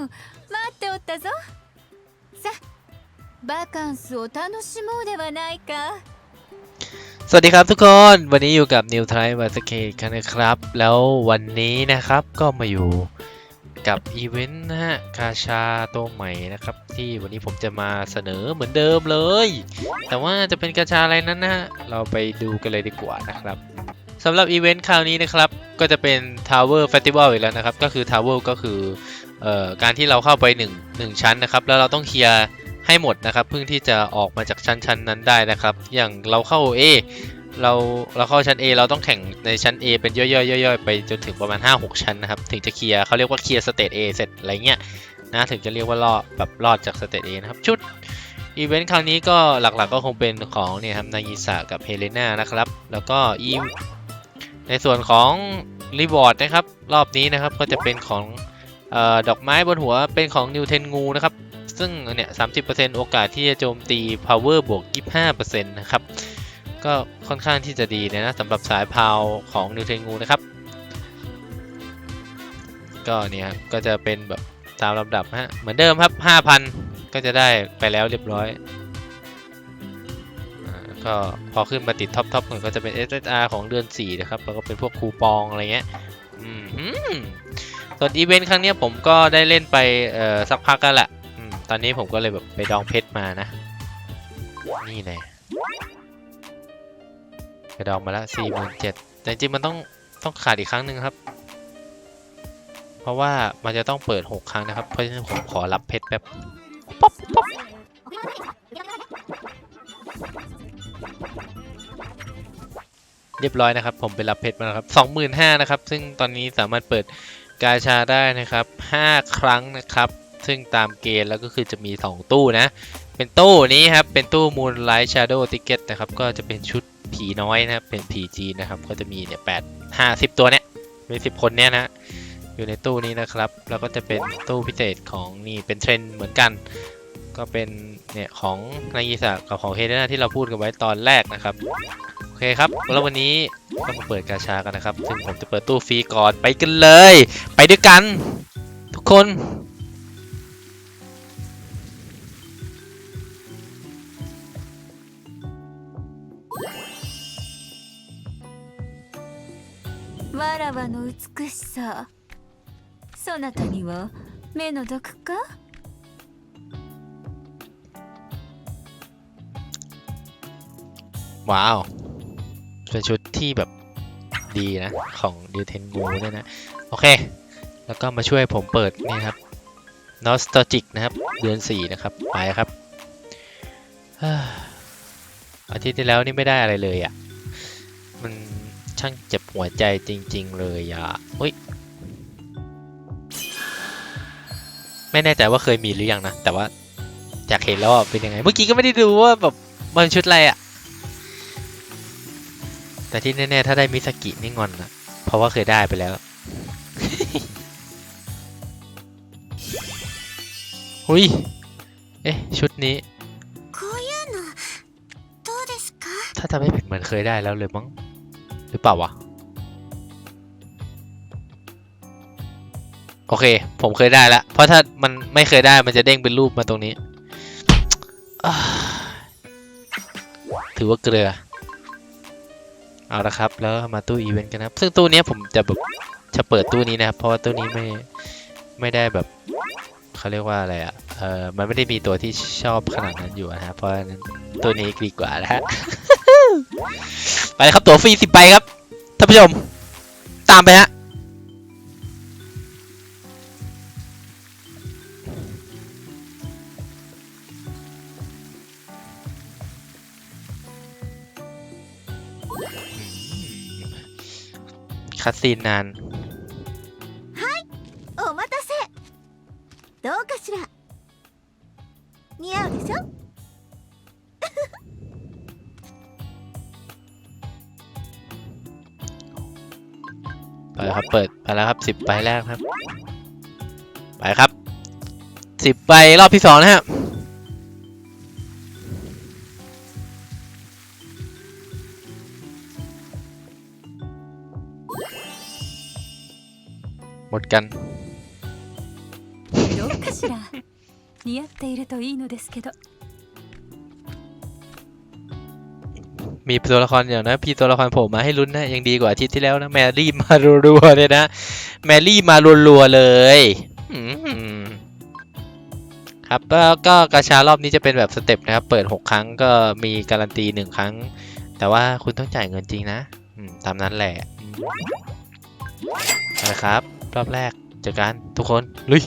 ん待っておったぞさバカンスを楽しもうではないか สวัสดีครับทุกคน วันนี้อยู่กับนิวไทร์มาสเกตกันนะครับ แล้ววันนี้นะครับก็มาอยู่กับอีเวนต์นะฮะกาชาตัวใหม่นะครับ ที่วันนี้ผมจะมาเสนอเหมือนเดิมเลย แต่ว่าจะเป็นกาชาอะไรนั้นนะฮะเราไปดูกันเลยดีกว่านะครับสำหรับอีเวนต์คราวนี้นะครับ ก็จะเป็น Tower Festival อีกแล้วนะครับ ก็คือ Tower ก็คือ เอ่อการที่เราเข้าไป1 1ชั้นนะครับ แล้วเราต้องเคลียร์ให้หมดนะครับเพื่อที่จะออกมาจากชั้นชั้นนั้นได้นะครับ อย่างเราเข้า A เราเราเข้าชั้น A เราต้องแข่งในชั้น A เป็นย่อยๆย่อยๆไปจนถึงประมาณ 5-6 ชั้นนะครับ ถึงจะเคลียร์เขาเรียกว่าเคลียร์สเตจ A เสร็จอะไรเงี้ยนะถึงจะเรียกว่ารอดแบบรอดจากสเตจ A นะครับ ชุดอีเวนต์คราวนี้ก็หลักๆก็คงเป็นของเนี่ยครับนายิสากับเฮเลนานะครับ แล้วก็อีในส่วนของรีวอร์ดนะครับ รอบนี้นะครับก็จะเป็นของ ดอกไม้บนหัวเป็นของนิวเทนงูนะครับ ซึ่งเนี่ย30%โอกาสที่จะโจมตี power บวก 25%นะครับ ก็ค่อนข้างที่จะดีนะสำหรับสายพาวของนิวเทนงูนะครับ ก็เนี่ยก็จะเป็นแบบตามลำดับฮะ เหมือนเดิมครับ 5,000 ก็จะได้ไปแล้วเรียบร้อยก็พอขึ้นมาติดท็อปท็อปก็จะเป็น SSR ของเดือน 4 นะครับ แล้วก็เป็นพวกคูปองอะไรเงี้ยอืม ส่วนอีเวนต์ครั้งนี้ผมก็ได้เล่นไปเออสักพักกันแหละอตอนนี้ผมก็เลยแบบไปดองเพชรมานะ นี่แน่ไปดองมาแล้วสี่หมื่นเจ็ดแต่จริงๆมันต้องต้องขาดอีกครั้งหนึ่งครับ เพราะว่ามันจะต้องเปิดหกครั้งนะครับ เพราะฉะนั้นผมขอรับเพชรแบบป๊อปป๊อปเรียบร้อยนะครับ ผมไปรับเพชรมาแล้วครับสองหมื่นห้านะครับ ซึ่งตอนนี้สามารถเปิด กาชาได้นะครับห้าครั้งนะครับ ซึ่งตามเกณฑ์แล้วก็คือจะมี 2 ตู้นะ เป็นตู้นี้ครับ เป็นตู้ Moonlight Shadow Ticket นะครับ ก็จะเป็นชุดผีน้อยนะครับ เป็นผีจีนนะครับ ก็จะมีเนี่ยแปดห้าสิบตัวเนี่ย มีสิบคนเนี่ยนะอยู่ในตู้นี้นะครับ แล้วก็จะเป็นตู้พิเศษของนี่เป็นเทรนด์เหมือนกัน ก็เป็นเนี่ยของนายยิสากับของเฮเดนาที่เราพูดกันไว้ตอนแรกนะครับ เคครับ แล้ววันนี้ก็มาเปิดกาชากันนะครับ ซึ่งผมจะเปิดตู้ฟรีก่อนไปกันเลย ไปด้วยกัน ทุกคน わらわの美しさそなたには目の毒か ว้าว เป็นชุดที่แบบดีนะ ของดิวเทนกูด้วยนะ โอเค แล้วก็มาช่วยผมเปิดนี่ครับ Nostalgic นะครับ เดือน 4 นะครับ ไปครับเฮ้อาทิตย์ที่แล้วนี่ไม่ได้อะไรเลยอะ่ะ มันช่างเจ็บหัวใจจริง ๆ เลยอะอุ้ยไม่แน่ใจว่าเคยมีหรือยังนะ แต่ว่าอยากเห็นแล้วเป็นยังไง เมื่อกี้ก็ไม่ได้ดูว่าแบบมันชุดอะไรอะ แต่ที่แน่ๆ ถ้าได้มิสกินี่งอนอะเพราะว่าเคยได้ไปแล้ว หุ้ยเอ๊ะ ชุดนี้ ถ้าจะไม่ผิดเหมือนเคยได้แล้วเลยมั้ง หรือเปล่าวะ โอเค ผมเคยได้แล้ว เพราะถ้ามันไม่เคยได้มันจะเด้งเป็นรูปมาตรงนี้ ถือว่าเกลือ เอาละครับ แล้วมาตู้อีเวนต์กันนะซึ่งตู้นี้ผมจะแบบจะเปิดตู้นี้นะครับ เพราะว่าตู้นี้ไม่ไม่ได้แบบเขาเรียกว่าอะไรอะ เออมันไม่ได้มีตัวที่ชอบขนาดนั้นอยู่นะฮะ เพราะฉะนั้นตัวนี้ดีกว่านะฮะ ไปเลยครับ ตัวฟรีสิบใบครับ ท่านผู้ชม ตามไปฮะ คัดซีนนาน お待たせどうかしら似合うでしょ ไปแล้วครับ เปิดไปแล้วครับสิบใบแรกครับ ไปครับสิบใบรอบที่สองนะฮะ กัน ど うかしら似合っているといいのですけど มีตัวละครเดี๋ยวนะ พี่ตัวละครโผล่มาให้ลุ้นนะยังดีกว่าอาทิตย์ที่แล้วนะ แมรี่มารัวๆเลยนะ แมรี่มารัวๆเลยอืมครับแล้วก็กาชารอบนี้จะเป็นแบบสเต็ปนะครับ เปิด 6 ครั้งก็มีการันตี 1 ครั้ง แต่ว่าคุณต้องจ่ายเงินจริงนะอืมตามนั้นแหละอืมเอาละครับ รอบแรกเจอกันทุกคน ลุย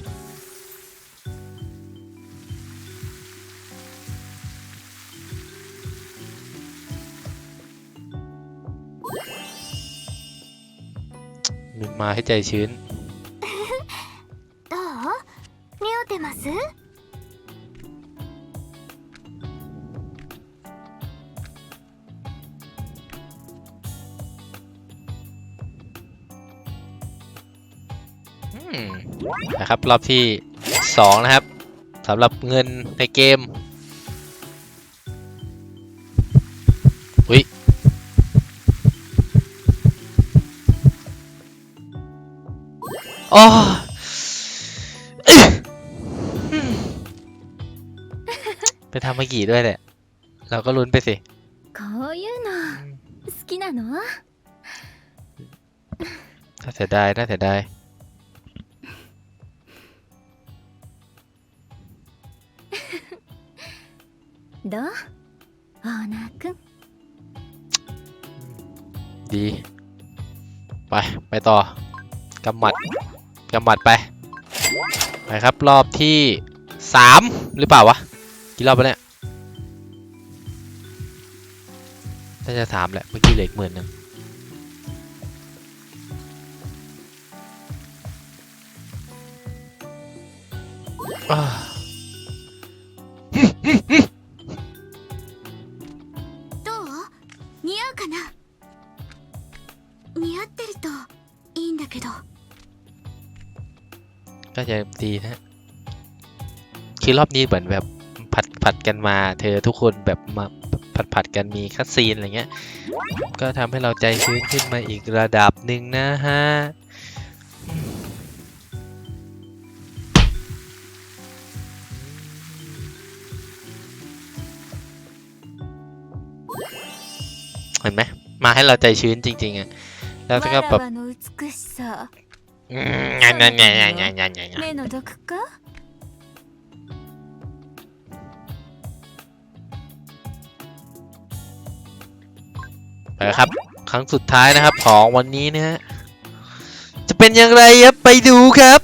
มาให้ใจชื้น นะครับ รอบที่สองนะครับสำหรับเงินในเกม อุ้ยโอ้ไปทำมากี่ด้วยแหละเราก็ลุ้นไปสิถ้าเสียดายน่าเสียดาย どうオーナーくん ดี ไป ไปต่อกำหมัดกำหมัดไป ไปครับ รอบที่สามหรือเปล่าวะ กี่รอบแล้วเนี่ย น่าจะสามแหละ เมื่อกี้เหลืออีกหมื่นหนึ่งอ่า けどก็จะดีนะ คือรอบนี้เหมือนแบบผัดผัดกันมา เธอทุกคนแบบมาผัดผัดกันมีคัดซีนอะไรเงี้ย ก็ทำให้เราใจชื้นขึ้นมาอีกระดับหนึ่งนะฮะเห็นไหมมาให้เราใจชื้นจริง ๆอะ แล้วก็แบบงานงานงานงานงานงานงานไปครับ ครั้งสุดท้ายนะครับ ของวันนี้นะฮะจะเป็นอย่างไรครับไปดูครับ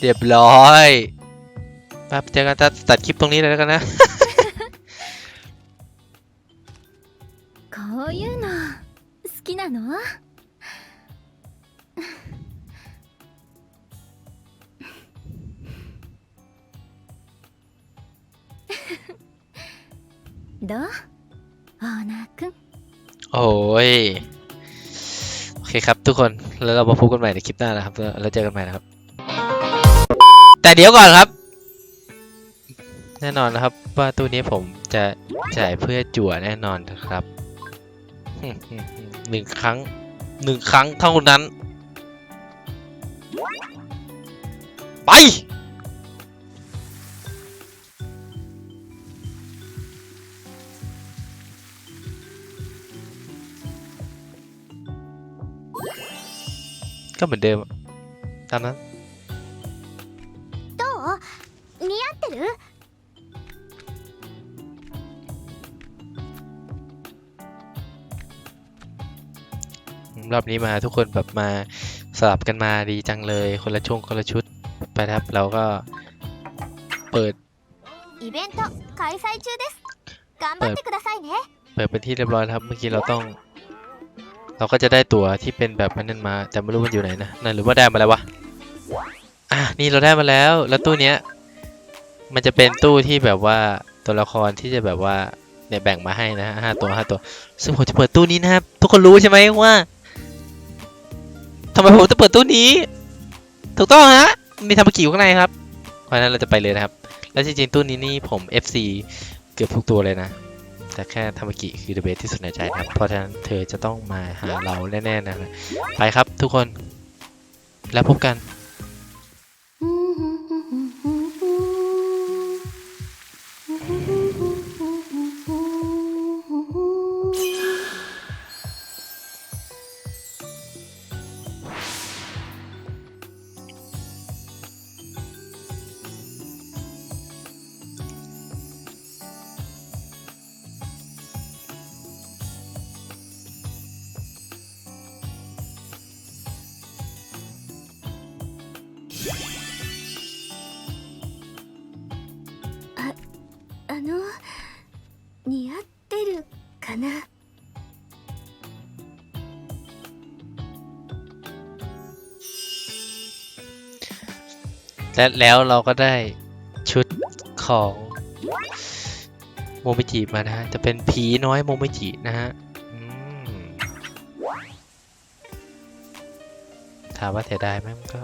เรียบร้อยแป๊บเจอกันตัดตัดคลิปตรงนี้เลยแล้วกันนะ こういうの好きなのどうオーナーくん โอ้ย โอเคครับทุกคน แล้วเรามาพบกันใหม่ในคลิปหน้านะครับ แล้วแล้วเจอกันใหม่นะครับ แต่เดี๋ยวก่อนครับ แน่นอนนะครับ ว่าตู้นี้ผมจะจ่ายเพื่อจั่วแน่นอนนะครับหนึ่งครั้งหนึ่งครั้งเท่านั้น ไปก็เหมือนเดิมตามนั้น รอบนี้มาทุกคนแบบมาสลับกันมาดีจังเลย คนละช่วงคนละชุดไปนะครับ เราก็เปิด イベント開催中です頑張ってくださいね เปิดเป็นที่เรียบร้อยแล้วครับ เมื่อกี้เราต้อง เราก็จะได้ตั๋วที่เป็นแบบนั้นมา แต่ไม่รู้มันอยู่ไหนนะนั่นหรือว่าได้มาแล้ววะ อ่ะนี่เราได้มาแล้ว แล้วตู้เนี้ย มันจะเป็นตู้ที่แบบว่าตัวละครที่จะแบบว่าเนี่ยแบ่งมาให้นะฮะห้าตัวห้าตัว ซึ่งผมจะเปิดตู้นี้นะครับ ทุกคนรู้ใช่ไหมว่า ทำไมผมจะเปิดตู้นี้ ถูกต้องฮะ มีทำมากี่อยู่ข้างในครับ เพราะฉะนั้นเราจะไปเลยนะครับ แล้วจริงๆตู้นี้นี่ผม FC เกือบทุกตัวเลยนะ แต่แค่ธรรมกิคือเดอะเบสที่สุดในใจครับ เพราะฉะนั้นเธอจะต้องมาหาเราแน่ๆนะครับไปครับทุกคน แล้วพบกัน あの似合ってるかな และแล้วเราก็ได้ชุดของโมมิจิมานะฮะ จะเป็นผีน้อยโมมิจินะฮะอืมถามว่าเสียดายไหมมันก็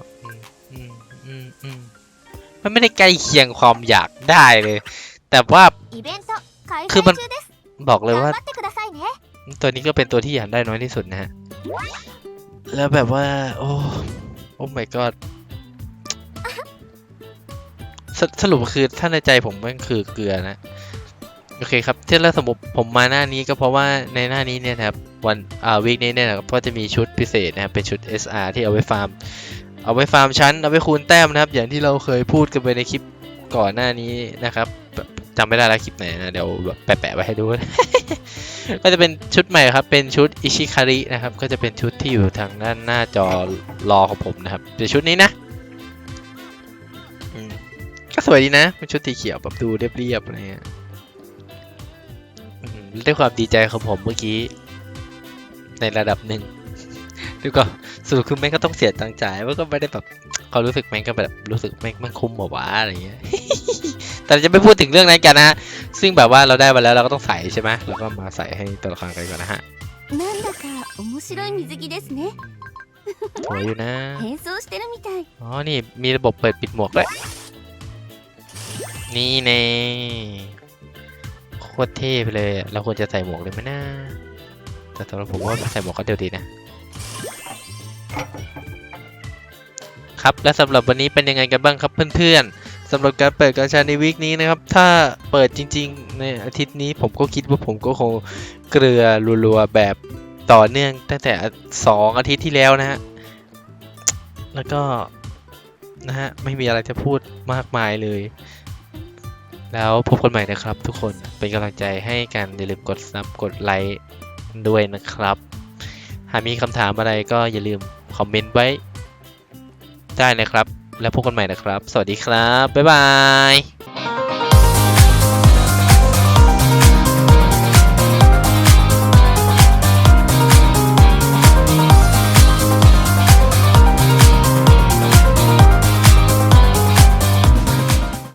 มันไม่ได้ใกล้เคียงความอยากได้เลย แต่ว่า คือมันบอกเลยว่า ตัวนี้ก็เป็นตัวที่อยากได้น้อยที่สุดนะฮะ แล้วแบบว่า โอ้โอ้ my god สสรุปคือท่าในใจผมมันคือเกลือนะ โอเคครับที่แล้วสมมติผมมาหน้านี้ก็เพราะว่าในหน้านี้เนี่ยนะครับวันอ่าวีคนี้เนี่ยนะก็จะมีชุดพิเศษนะครับเป็นชุด SR ที่เอาไว้ฟาร์ม เอาไว้ฟาร์มชั้น เอาไว้คูณแต้มนะครับ อย่างที่เราเคยพูดกันไปในคลิปก่อนหน้านี้นะครับจำไม่ได้แล้วคลิปไหนนะเดี๋ยวแปะๆไว้ให้ดู ก็จะเป็นชุดใหม่ครับ เป็นชุดอิชิคารินะครับ ก็จะเป็นชุดที่อยู่ทางด้านหน้าจอรอของผมนะครับเป็นชุดนี้นะก็สวยดีนะเป็นชุดสีเขียวแบบดูเรียบๆอะไรเงี้ยด้วยความดีใจของผมเมื่อกี้ ในระดับหนึ่ง คือก็สุดคือแม่งก็ต้องเสียตังค์จ่ายมันก็ไม่ได้แบบเขารู้สึกแม่งก็แบบรู้สึกแม่งมันคุ้มหวะอะไรเงี้ย แต่จะไม่พูดถึงเรื่องนั้นกันนะซึ่งแบบว่าเราได้มาแล้วเราก็ต้องใส่ใช่ไหมแล้วก็มาใส่ให้ตัวละครกันก่อนนะฮะなんだか面白い水着ですね。สวยอยู่นะ。อ๋อ นี่มีระบบเปิดปิดหมวกด้วย นี่เน่โคตรเท่ไปเลยเราควรจะใส่หมวกเลยไหมนะ แต่สำหรับผมว่าใส่หมวกก็เดียวดีนะ ครับและสำหรับวันนี้เป็นยังไงกันบ้างครับเพื่อนๆสำหรับการเปิดกาชาในวีคนี้นะครับ ถ้าเปิดจริง ๆ ในอาทิตย์นี้ผมก็คิดว่าผมก็คงเกลือรัวๆแบบต่อเนื่องตั้งแต่สองอาทิตย์ที่แล้วนะฮะแล้วก็นะฮะไม่มีอะไรจะพูดมากมายเลย แล้วพบกันใหม่นะครับทุกคนเป็นกำลังใจให้กันอย่าลืมกดซับกดไลค์ด้วยนะครับ หากมีคำถามอะไรก็อย่าลืม คอมเมนต์ไว้ได้นะครับ แล้วพบกันใหม่นะครับ สวัสดีครับ บ๊ายบาย